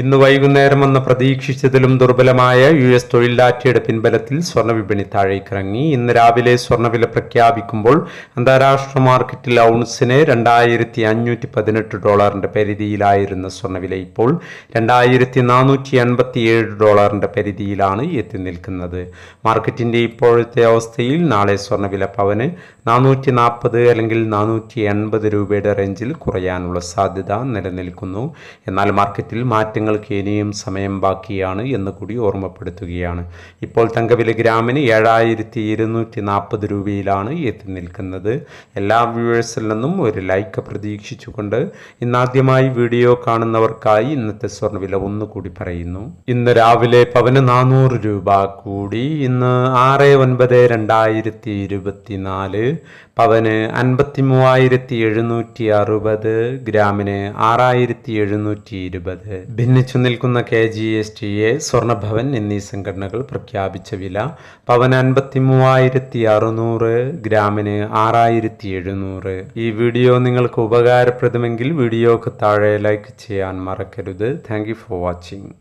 ഇന്ന് വൈകുന്നേരം വന്ന പ്രതീക്ഷിച്ചതിലും ദുർബലമായ യു എസ് തൊഴിൽ ഡാറ്റയുടെ പിൻബലത്തിൽ സ്വർണവിപണി താഴേക്കിറങ്ങി. ഇന്ന് രാവിലെ സ്വർണവില പ്രഖ്യാപിക്കുമ്പോൾ അന്താരാഷ്ട്ര മാർക്കറ്റിൽ ഔൺസിന് രണ്ടായിരത്തി അഞ്ഞൂറ്റി പതിനെട്ട് ഡോളറിന്റെ പരിധിയിലായിരുന്ന സ്വർണവില ഇപ്പോൾ രണ്ടായിരത്തി നാനൂറ്റി അൻപത്തി ഏഴ് ഡോളറിന്റെ പരിധിയിലാണ് എത്തി നിൽക്കുന്നത്. മാർക്കറ്റിന്റെ ഇപ്പോഴത്തെ അവസ്ഥയിൽ നാളെ സ്വർണവില പവന് നാനൂറ്റി നാൽപ്പത് അല്ലെങ്കിൽ നാനൂറ്റി എൺപത് രൂപയുടെ റേഞ്ചിൽ കുറയാനുള്ള സാധ്യത നിലനിൽക്കുന്നു. എന്നാൽ മാർക്കറ്റിൽ മാറ്റങ്ങൾക്ക് ഇനിയും സമയം ബാക്കിയാണ് എന്ന് കൂടി ഓർമ്മപ്പെടുത്തുകയാണ്. ഇപ്പോൾ തങ്കവില ഗ്രാമിന് ഏഴായിരത്തി ഇരുന്നൂറ്റി നാൽപ്പത് രൂപയിലാണ് എത്തി നിൽക്കുന്നത്. എല്ലാ വ്യൂവേഴ്സിൽ നിന്നും ഒരു ലൈക്ക് പ്രതീക്ഷിച്ചുകൊണ്ട് ഇന്നാദ്യമായി വീഡിയോ കാണുന്നവർക്കായി ഇന്നത്തെ സ്വർണവില ഒന്നുകൂടി പറയുന്നു. ഇന്ന് രാവിലെ പവന് നാനൂറ് രൂപ കൂടി. ഇന്ന് ആറ് ഒൻപത് രണ്ടായിരത്തി ഇരുപത്തിനാല് പവന് അൻപത്തി മൂവായിരത്തി എഴുന്നൂറ്റി അറുപത് ഗ്രാമിന് ആറായിരത്തി എഴുന്നൂറ്റി ഇരുപത് ഭിന്നിച്ചു നിൽക്കുന്ന K G S T A Swarnabhavan എന്നീ സംഘടനകൾ പ്രഖ്യാപിച്ച വില പവൻ അൻപത്തി മൂവായിരത്തി അറുന്നൂറ് ഗ്രാമിന് ആറായിരത്തി എഴുന്നൂറ് ഈ വീഡിയോ നിങ്ങൾക്ക് ഉപകാരപ്രദമെങ്കിൽ വീഡിയോക്ക് താഴെ ലൈക്ക് ചെയ്യാൻ മറക്കരുത്. Thank for watching